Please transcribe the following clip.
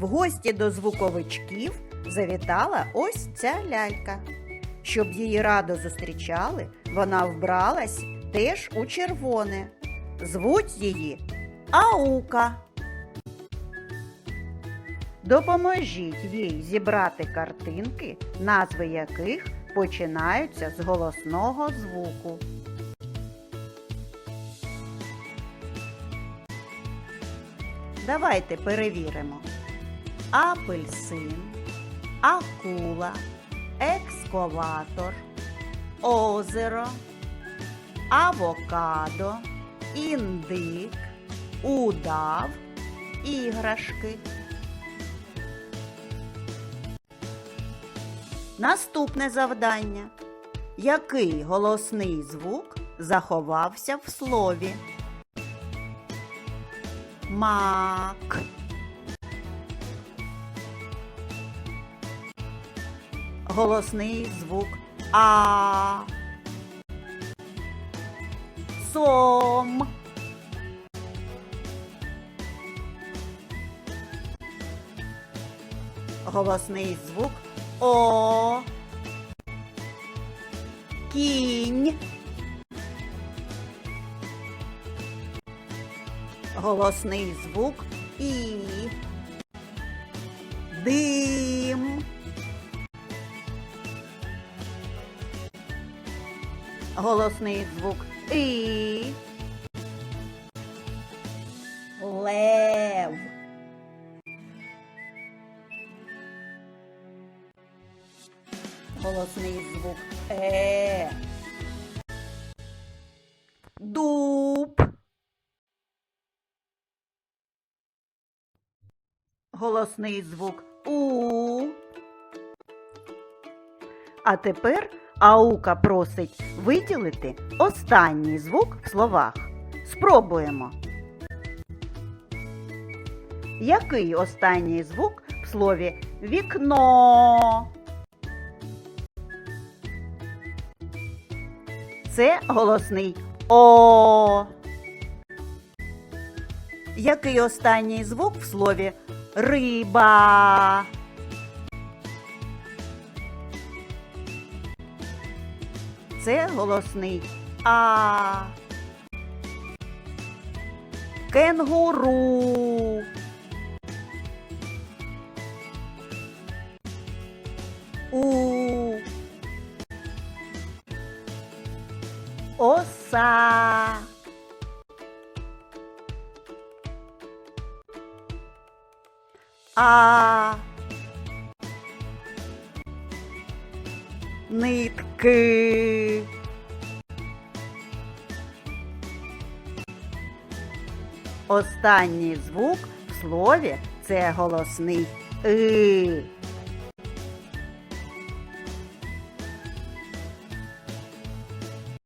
В гості до звуковичків завітала ось ця лялька. Щоб її радо зустрічали, вона вбралась теж у червоне. Звуть її Аука. Допоможіть їй зібрати картинки, назви яких починаються з голосного звуку. Давайте перевіримо. Апельсин, акула, екскаватор, озеро, авокадо, індик, удав, іграшки. Наступне завдання. Який голосний звук заховався в слові? Мак. Голосний звук А. Сом. Голосний звук О. Кінь. Голосний звук І. Дим. Голосний звук І. Лев. Голосний звук Е. Дуб. Голосний звук У. А тепер Аука просить виділити останній звук в словах. Спробуємо. Який останній звук в слові вікно? Це голосний О. Який останній звук в слові риба? Це голосний А. Кенгуру. У. Оса. А. Нитки. Останній звук в слові це голосний И.